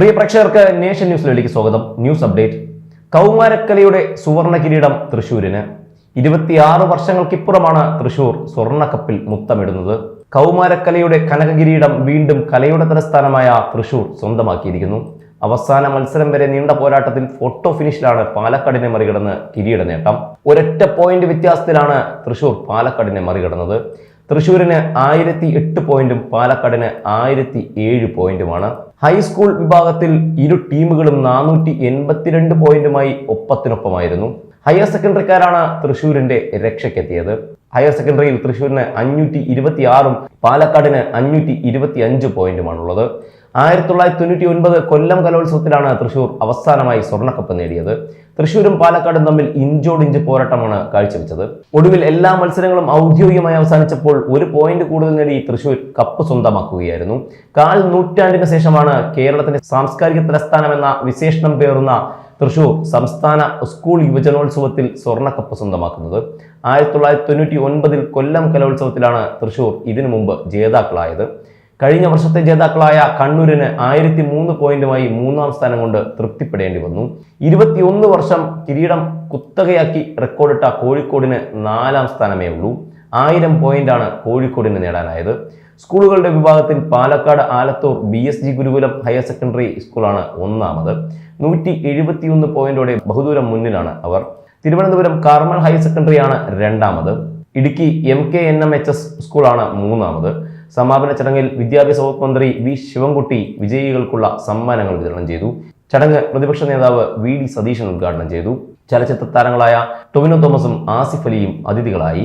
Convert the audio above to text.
പ്രിയ പ്രേക്ഷകർക്ക് നേഷൻ ന്യൂസിലേക്ക് സ്വാഗതം. News update. കൗമാരക്കലയുടെ സുവർണ കിരീടം തൃശൂരിന്. ഇരുപത്തിയാറ് വർഷങ്ങൾക്കിപ്പുറമാണ് തൃശൂർ സ്വർണക്കപ്പിൽ മുത്തമിടുന്നത്. കൗമാരക്കലയുടെ കനകകിരീടം വീണ്ടും കലയുടെ തലസ്ഥാനമായ തൃശൂർ സ്വന്തമാക്കിയിരിക്കുന്നു. അവസാന മത്സരം വരെ നീണ്ട പോരാട്ടത്തിൽ ഫോട്ടോ ഫിനിഷിലാണ് പാലക്കാടിനെ മറികടന്ന് കിരീട നേട്ടം. ഒരൊറ്റ പോയിന്റ് വ്യത്യാസത്തിലാണ് തൃശൂർ പാലക്കാടിനെ മറികടന്നത്. തൃശൂരിന് ആയിരത്തി എട്ട് പോയിന്റും പാലക്കാടിന് ആയിരത്തി ഏഴ് പോയിന്റുമാണ് ഹൈസ്കൂൾ വിഭാഗത്തിൽ ഇരു ടീമുകളും നാനൂറ്റി എൺപത്തിരണ്ട് പോയിന്റുമായി ഒപ്പത്തിനൊപ്പമായിരുന്നു. ഹയർ സെക്കൻഡറിക്കാരാണ് തൃശൂരിന്റെ രക്ഷയ്ക്കെത്തിയത്. ഹയർ സെക്കൻഡറിയിൽ തൃശൂരിന് അഞ്ഞൂറ്റി ഇരുപത്തി ആറും പാലക്കാടിന് അഞ്ഞൂറ്റി ഇരുപത്തി അഞ്ച് പോയിന്റുമാണുള്ളത്. ആയിരത്തി തൊള്ളായിരത്തി തൊണ്ണൂറ്റി ഒൻപത് കൊല്ലം കലോത്സവത്തിലാണ് തൃശൂർ അവസാനമായി സ്വർണക്കപ്പ് നേടിയത്. തൃശൂരും പാലക്കാടും തമ്മിൽ ഇഞ്ചോടിഞ്ച് പോരാട്ടമാണ് കാഴ്ചവെച്ചത്. ഒടുവിൽ എല്ലാ മത്സരങ്ങളും ഔദ്യോഗികമായി അവസാനിച്ചപ്പോൾ ഒരു പോയിന്റ് കൂടുതൽ നേടി തൃശൂർ കപ്പ് സ്വന്തമാക്കുകയായിരുന്നു. കാൽ നൂറ്റാണ്ടിന് ശേഷമാണ് കേരളത്തിന്റെ സാംസ്കാരിക തലസ്ഥാനം എന്ന വിശേഷണം പേറുന്ന തൃശൂർ സംസ്ഥാന സ്കൂൾ യുവജനോത്സവത്തിൽ സ്വർണക്കപ്പ് സ്വന്തമാക്കുന്നത്. ആയിരത്തി തൊള്ളായിരത്തി തൊണ്ണൂറ്റി ഒൻപതിൽ കൊല്ലം കലോത്സവത്തിലാണ് തൃശൂർ ഇതിനു മുമ്പ് ജേതാക്കളായത്. കഴിഞ്ഞ വർഷത്തെ ജേതാക്കളായ കണ്ണൂരിന് ആയിരത്തി മൂന്ന് പോയിന്റുമായി മൂന്നാം സ്ഥാനം കൊണ്ട് തൃപ്തിപ്പെടേണ്ടി വന്നു. ഇരുപത്തിയൊന്ന് വർഷം കിരീടം കുത്തകയാക്കി റെക്കോർഡിട്ട കോഴിക്കോടിന് നാലാം സ്ഥാനമേ ഉള്ളൂ ആയിരം പോയിന്റാണ് കോഴിക്കോടിന് നേടാനായത്. സ്കൂളുകളുടെ വിഭാഗത്തിൽ Palakkad Alathur B S G Gurukulam higher secondary സ്കൂളാണ് ഒന്നാമത്. നൂറ്റി എഴുപത്തിയൊന്ന് പോയിന്റോടെ ബഹുദൂരം മുന്നിലാണ് അവർ. തിരുവനന്തപുരം കാർമൽ ഹയർ സെക്കൻഡറിയാണ് രണ്ടാമത്. Idukki M K N M H S സ്കൂളാണ് മൂന്നാമത്. സമാപന ചടങ്ങിൽ വിദ്യാഭ്യാസ വകുപ്പ് മന്ത്രി വി ശിവൻകുട്ടി വിജയികൾക്കുള്ള സമ്മാനങ്ങൾ വിതരണം ചെയ്തു. ചടങ്ങ് പ്രതിപക്ഷ നേതാവ് വി ഡി സതീശൻ ഉദ്ഘാടനം ചെയ്തു. ചലച്ചിത്ര താരങ്ങളായ ടൊവിനോ തോമസും ആസിഫ് അലിയും അതിഥികളായി.